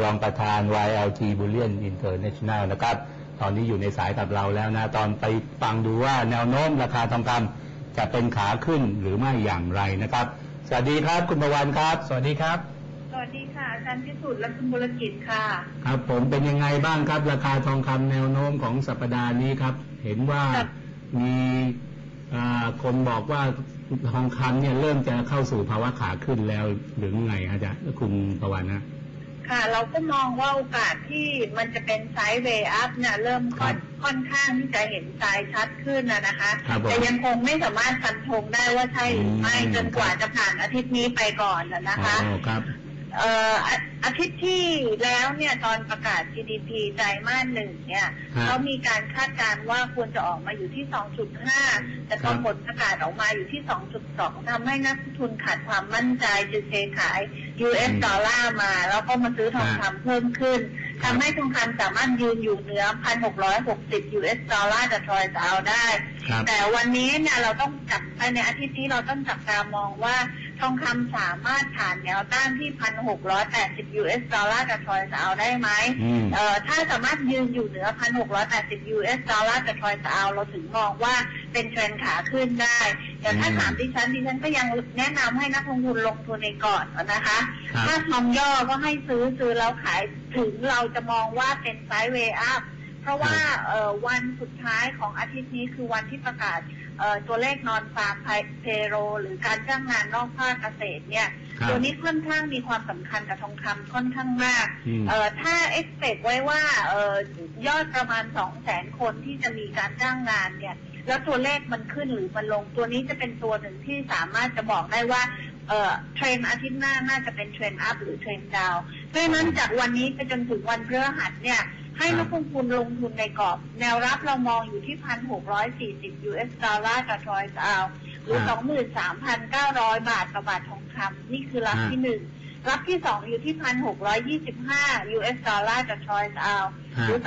รองประธาน YLG Bullion International นะครับ ตอนนี้อยู่ในสายกับเราแล้วนะ ตอนไปฟังดูว่าแนวโน้มราคาทองคำจะเป็นขาขึ้นหรือไม่อย่างไรนะครับ สวัสดีครับคุณประวันครับ สวัสดีครับ สวัสดีค่ะอาจารย์พิสุทธิ์และคุณบุรกิจค่ะ ครับ ผมเป็นยังไงบ้างครับ ราคาทองคำแนวโน้มของสัปดาห์นี้ครับ เห็นว่าครับมีอ่าคนบอกว่าทองคำเนี่ยเริ่มจะเข้าสู่ภาวะขาขึ้นแล้วหรือไงอาจารย์คุณประวันนะ ค่ะ เราก็มองว่าโอกาสที่มันจะเป็นไซด์เวย์อัพเนี่ยเริ่มค่อนค่อนข้างที่จะเห็นทรายชัดขึ้นนะนะคะ ครับผมแต่ยังคงไม่สามารถฟันธงได้ว่าใช่หรือไม่อืม จนกว่าจะผ่านอาทิตย์นี้ไปก่อนนะนะคะ อ๋อครับ เอ่ออาอาทิตย์ที่แล้วเนี่ยตอนประกาศ GDP ไตรมาสหนึ่งเนี่ยครับเขามีการคาดการณ์ว่าควรจะออกมาอยู่ที่ 2.5 แต่พครัอบผลประกาศออกมาอยู่ที่ 2.2ทำให้นักลงทุนขาดความมั่นใจจึงเทขาย US อืมดอลลาร์มา แล้วก็มาซื้อทองครัคำบเพิ่มขึ้นครับทำให้ทองคำสามารถยืนอยู่เหนือ 1,660 US ดอลลาร์ต่อทรอยส์เอาได้ครับแต่วันนี้เนี่ยเราต้องจับภายในอาทิตย์นี้เราต้องจับตามองว่าทองคำสามารถผ่านแนวต้านที่ 1,680 US ดอลลาร์ต่อทรอยส์เอาได้ไหมอืมเอ่อถ้าสามารถยืนอยู่เหนือ 1,680 US ดอลลาร์ต่อทรอยส์เอาเราถึงมองว่าเป็นเทรนด์ขาขึ้นได้ แต่ถ้าอืมถามดิฉันดิฉันก็ยังแนะนำให้นักลงทุนลงทุนในก่อนนะคะครับถ้าทองย่อก็ให้ซื้อซื้อแล้วขายถึงเราจะมองว่าเป็นไซด์เวย์อัพเพราะว่าเอ่อวันสุดท้ายของอาทิตย์นี้คือวันที่ประกาศเอ่อตัวเลขนอนฟาร์มเพโร หรือการจ้างงานนอกภาคเกษตรเนี่ยครับตัวนี้ค่อนข้างมีความสำคัญกับทองคำค่อนข้างมากอืมเอ่อถ้าเอ็กเ t ไว้ว่าเอ่อยอดประมาณสองแสนคนที่จะมีการจ้างงานเนี่ย แล้วตัวเลขมันขึ้นหรือมันลงตัวนี้จะเป็นตัวหนึ่งที่สามารถจะบอกได้ว่าเอ่อเทรนด์อาทิตย์หน้าน่าจะเป็นเทรนด์อัพหรือเทรนด์ดาวเพราะฉะนั้นจากวันนี้ไปจนถึงวันพฤหัสเนี่ย ให้นักลงทุนลงทุนในกรอบ แนวรับเรามองอยู่ที่1,640 US ดอลลาร์ต่อทรอยส์เอาหรือ23,900บาทต่อบาททองคำนี่คือรับที่หนึ่งรับที่สองอยู่ที่1,625 US ดอลลาร์ต่อทรอยส์เอาหรือ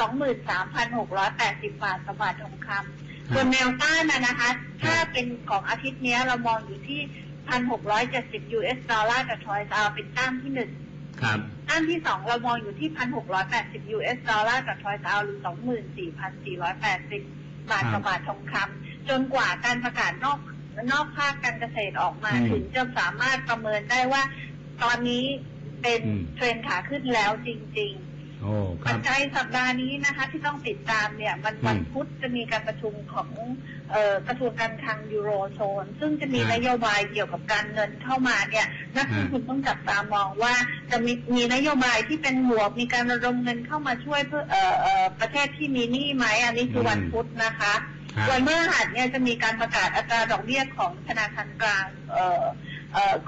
23,680บาทต่อบาททองคำ ส่วนแนวต้านนะนะคะ ถ้าเป็นของอาทิตย์เนี้ยเรามองอยู่ที่ 1,670 US ดอลลาร์ต่อทรอยส์เอาเป็นต้านที่หนึ่งครับต้านที่สองเรามองอยู่ที่ 1,680 US ดอลลาร์ต่อทรอยส์เอาหรือ 24,480 บาทต่อบาททองคำจนกว่าการประกาศนอกนอกภาคการเกษตรออกมาอืมถึงจะสามารถประเมินได้ว่า ตอนนี้เป็นอืมเทรนด์ขาขึ้นแล้วจริงๆโอ้ค ปัรัจบจัยสัปดาห์นี้นะคะ ที่ต้องติดตามเนี่ยมันอืมวันพุธจะมีการประชุมของเออกระทรวงการคลังยูโรโซน ซึ่งจะมีอ่านโยบายเกี่ยวกับการเงินเข้ามาเนี่ยนักลงทุนต้องจับตามองว่าจะมีมีนโยบายที่เป็นบวกมีการระดมเงินเข้ามาช่วยเพื่อเอ่อเอ่อประเทศที่มีหนี้ไหมอันนี้คือวันพุธนะคะครับวันพฤหัสเนี่ยจะมีการประกาศอัตราดอกเบี้ยของธนาคารกลางเอ่อเอ่อ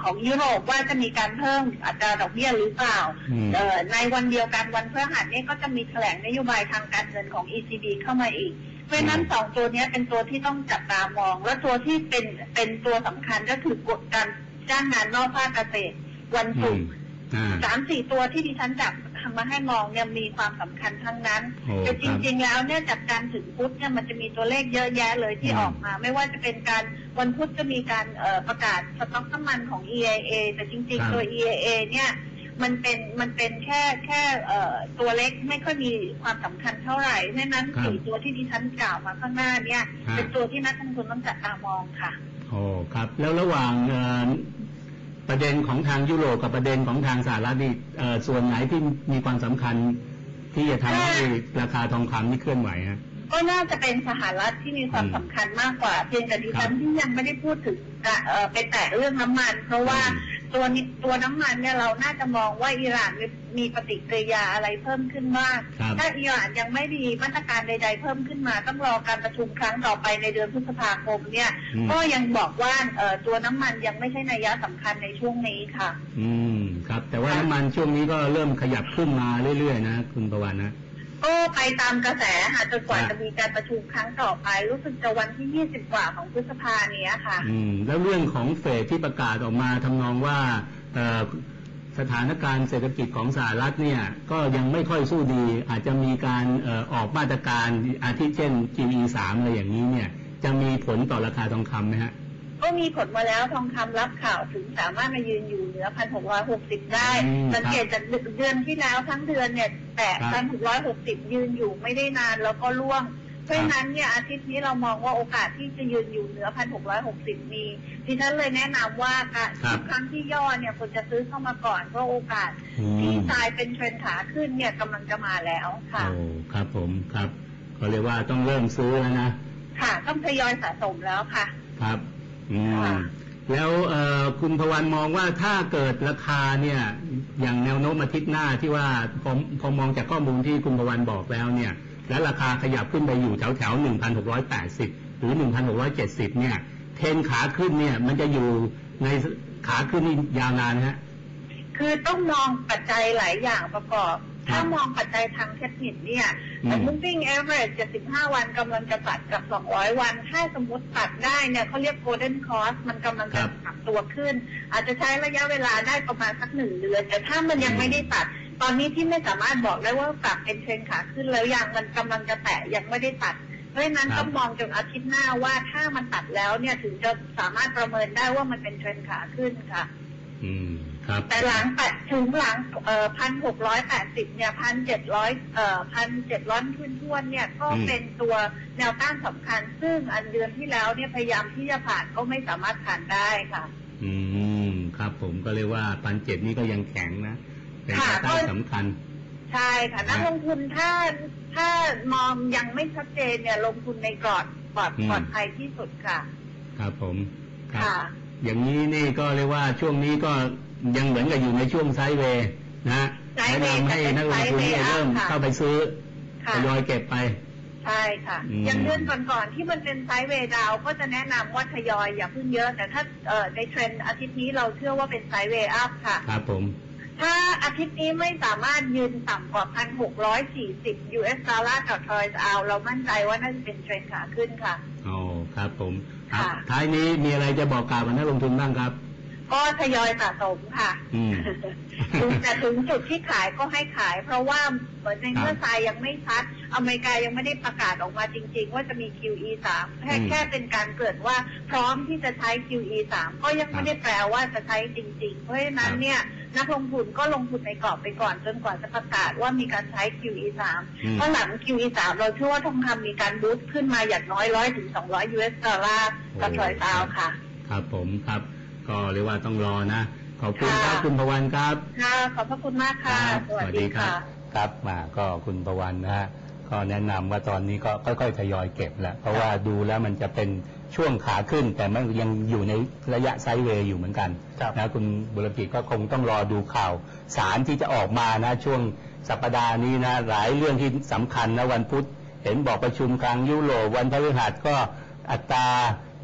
ของยุโรปว่าจะมีการเพิ่มอัตราดอกเบี้ยหรือเปล่าอืมเอ่อในวันเดียวกันวันพฤหัสเนี่ยก็จะมีแถลงนโยบายทางการเงินของ ECB เข้ามาอีก เพราะฉะนั้นอืมสองตัวเนี้ยเป็นตัวที่ต้องจับตามอง และตัวที่เป็นเป็นตัวสำคัญก็คือกฎการจ้างงานนอกภาคเกษตรวันอืศุมกร์อ่าสามสี่ตัวที่ดิฉันจับ มาให้มองเนี่ยมีความสำคัญทั้งนั้นโอ้แต่คจรับริง ๆ แล้วเนี่ยจากการถึงพุธเนี่ยมันจะมีตัวเลขเยอะแยะเลยที่อืมออกมา ไม่ว่าจะเป็นการวันพุธจะมีการเอ่อประกาศสต็อกน้ำมันของ EIA แต่จริง ๆ ตัว EIA เนี่ยมันเป็นมันเป็นแค่แค่เอ่อตัวเล็กไม่ค่อยมีความสำคัญเท่าไหร่เพราะฉะนั้นครับสี่ตัวที่ดิฉันกล่าวมาข้างหน้าเนี่ยฮะเป็นตัวที่นักลงทุนต้องจับตามองค่ะโอ้ครับ แล้วระหว่างเอ่อ ประเด็นของทางยุโรปกับประเด็นของทางสหรัฐนี่เอ่อส่วนไหนที่มีความสำคัญที่จะทำให้ราคาทองคำนี่เคลื่อนไหวฮะก็น่าจะเป็นสหรัฐที่มีความอืมสำคัญมากกว่า เพียงแต่ดิฉันครับที่ยังไม่ได้พูดถึงกะเอ่อไปแตะเรื่องน้ำมัน เพราะว่าอืม ตัวนี้ตัวน้ำมันเนี่ยเราน่าจะมองว่าอิหร่านมีมีปฏิกิริยาอะไรเพิ่มขึ้นมากครับถ้าอิหร่านยังไม่มีมาตรการใด ๆ เพิ่มขึ้นมาต้องรอการประชุมครั้งต่อไปในเดือนพฤษภาคมเนี่ยอืมก็ยังบอกว่าเอ่อตัวน้ำมันยังไม่ใช่นัยยะสำคัญในช่วงนี้ค่ะ อืมครับ แต่ว่าน้ำมันช่วงนี้ก็เริ่มขยับขึ้นมาเรื่อยๆนะ คุณประวันนะ ก็ไปตามกระแสค่ะจนกว่าครับจะมีการประชุมครั้งต่อไป รู้สึกจะวันที่20กว่าของพฤษภาเนี้ยค่ะ อืม แล้วเรื่องของเฟดที่ประกาศออกมาทำนองว่าเอ่อสถานการณ์เศรษฐกิจของสหรัฐเนี่ย ก็ยังไม่ค่อยสู้ดี อาจจะมีการเอ่อออกมาตรการอาทิเช่น QE 3อะไรอย่างนี้เนี่ย จะมีผลต่อราคาทองคำไหมฮะก็มีผลมาแล้วทองคำรับข่าวถึงสามารถมายืนอยู่เหนือพันหกร้อยหกสิบได้อืมสังเกตจากเดือนที่แล้วทั้งเดือนเนี่ย แตะครัพับนหกร้อยหกสิบยืนอยู่ไม่ได้นานแล้วก็ร่วง เพราะฉะนั้นเนี่ยอาทิตย์นี้เรามองว่าโอกาสที่จะยืนอยู่เหนือพันหกร้อยหกสิบมีดิฉันเลยแนะนำว่าการครับทุกครั้งที่ย่อเนี่ยควรจะซื้อเข้ามาก่อนเพราะโอกาสอืที่มกลายเป็นเทรนขาขึ้นเนี่ยกำลังจะมาแล้วค่ะโอ้ครับผมครับก็เรียกว่าต้องเริ่มซื้อแล้วนะค่ะ ต้องทยอยสะสมแล้วค่ะ ครับ อืมค่ะ แล้วคุณพวันมองว่าถ้าเกิดราคาเนี่ยอย่างแนวโน้มอาทิตย์หน้าที่ว่าผมพอมองจากข้อมูลที่คุณพวันบอกแล้วเนี่ย และราคาขยับขึ้นไปอยู่แถวแถว1,680หกร้อยแปดสิบหรือ1,670เจ็ดสิบเนี่ย เทนขาขึ้นเนี่ยมันจะอยู่ในขาขึ้นนี่ยาวนานฮะคือต้องมองปัจจัยหลายอย่างประกอบ ถ้ามองปัจจัยทางเทคนิคเนี่ยอืม moving average 75 วันกำลังจะตัดกับ 200 วัน ถ้าสมมติตัดได้เนี่ยเขาเรียก golden cross มันกำลังจะปรับตัวขึ้น อาจจะใช้ระยะเวลาได้ประมาณสักหนึ่งเดือน แต่ถ้ามันยังไม่ได้ตัด ตอนนี้ที่ไม่สามารถบอกได้ว่ากลับเป็นเทรนขาขึ้นแล้วยังมันกำลังจะแตะยังไม่ได้ตัดเพราะฉะนั้นต้องมองจนอาทิตย์หน้าว่าถ้ามันตัดแล้วเนี่ยถึงจะสามารถประเมินได้ว่ามันเป็นเทรนขาขึ้นค่ะ อืมครับ แต่หลังแปดถึงหลังเอ่อพันหกร้อยแปดสิบเนี่ยพันเจ็ดร้อยเอ่อพันเจ็ดร้อยทุ่นทวนๆเนี่ยก็อืมเป็นตัวแนวต้านสำคัญ ซึ่งอันเดือนที่แล้วเนี่ยพยายามที่จะผ่านก็ไม่สามารถผ่านได้ค่ะ อืมครับผมก็เรียกว่าพันเจ็ดนี่ก็ยังแข็งนะเป็นค่ะแนวต้านสำคัญใช่ค่ะนักลงทุนถ้าถ้ามองยังไม่ชัดเจนเนี่ยลงทุนในกรอดปลอดอืมปลอดภัยที่สุดค่ะ ครับผมครับค่ะ อย่างนี้นี่ก็เรียกว่าช่วงนี้ก็ ยังเหมือนกับอยู่ในช่วงไซด์เวย์นะฮะไซด์เวย์แนะนำให้นักลงทุนเนี่ยแต่เป็นไซด์เวย์เริ่มค่ะเข้าไปซื้อค่ะทยอยเก็บไป ใช่ค่ะอืมอย่างเดือนก่อนๆที่มันเป็นไซด์เวย์ดาวน์ก็จะแนะนำว่าทยอยอย่าเพิ่งเยอะแต่ถ้าเอ่อในเทรนด์อาทิตย์นี้เราเชื่อว่าเป็นไซด์เวย์อัพค่ะ ครับผมถ้าอาทิตย์นี้ไม่สามารถยืนต่ำกว่า 1,640 US ดอลลาร์ต่อทรอยส์เอาเรามั่นใจว่าน่าจะเป็นเทรนด์ขาขึ้นค่ะ อ๋อ ครับผมครับค่ะท้ายนี้มีอะไรจะบอกกล่าวกับนักลงทุนบ้างครับ ก็ทยอยสะสมค่ะอืม ถึงแต่ถึงจุดที่ขายก็ให้ขาย เพราะว่าเหมือนในเมื่อครับทรายยังไม่ชัด อเมริกายังไม่ได้ประกาศออกมาจริง ๆ ว่าจะมี QE 3แค่อืม แค่เป็นการเกิดว่าพร้อมที่จะใช้ QE 3ก็ยังไม่ได้แปลว่าจะใช้จริง ๆ เพราะฉะนั้นเนี่ยนักลงทุนก็ลงทุนในกรอบไปก่อน จนกว่าจะประกาศว่ามีการใช้ QE 3 อืม เพราะหลัง QE 3เราเชื่อว่าทองคำมีการบูสต์ขึ้นมาอย่างน้อยร้อยถึงสองร้อย US ดอลลาร์ต่อทรอยส์เอาค่ะ ครับผมครับ ก็เรียกว่าต้องรอนะ ขอบคุณครับค่ะคุณพวันครับ ค่ะ ขอบพระคุณมากค่ะครับสวัสดีค่ะครับมาก็คุณประวันนะฮะก็แนะนำว่าตอนนี้ก็ค่อยๆทยอยเก็บแหละเพราะว่าดูแล้วมันจะเป็นช่วงขาขึ้น แต่มันยังอยู่ในระยะไซด์เวย์อยู่เหมือนกันครับนะคุณบุรกิจก็คงต้องรอดูข่าว สารที่จะออกมานะ ช่วงสัปดาห์นี้นะหลายเรื่องที่สำคัญนะวันพุธเห็นบอกประชุมกลางยุโรปวันพฤหัสก็อัตรา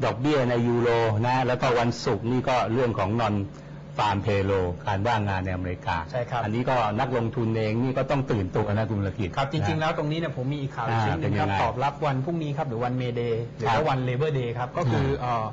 ดอกเบี้ยในยูโรนะแล้วก็วันศุกร์นี่ก็เรื่องของนอนฟาร์มเพโลการว่างงานในอเมริกาใช่ครับอันนี้ก็นักลงทุนเองนี่ก็ต้องตื่นตัวนะคุณบุรกิจครับจริงๆนะแล้วตรงนี้เนี่ยผมมีอีกข่าวอีกอ่าชิ้นหนึ่งครับเป็นยังไงตอบรับวันพรุ่งนี้ครับหรือวันเมเดย์หรือครัว่าบวันเลเบอร์เดย์ครับก็คือเอ่อ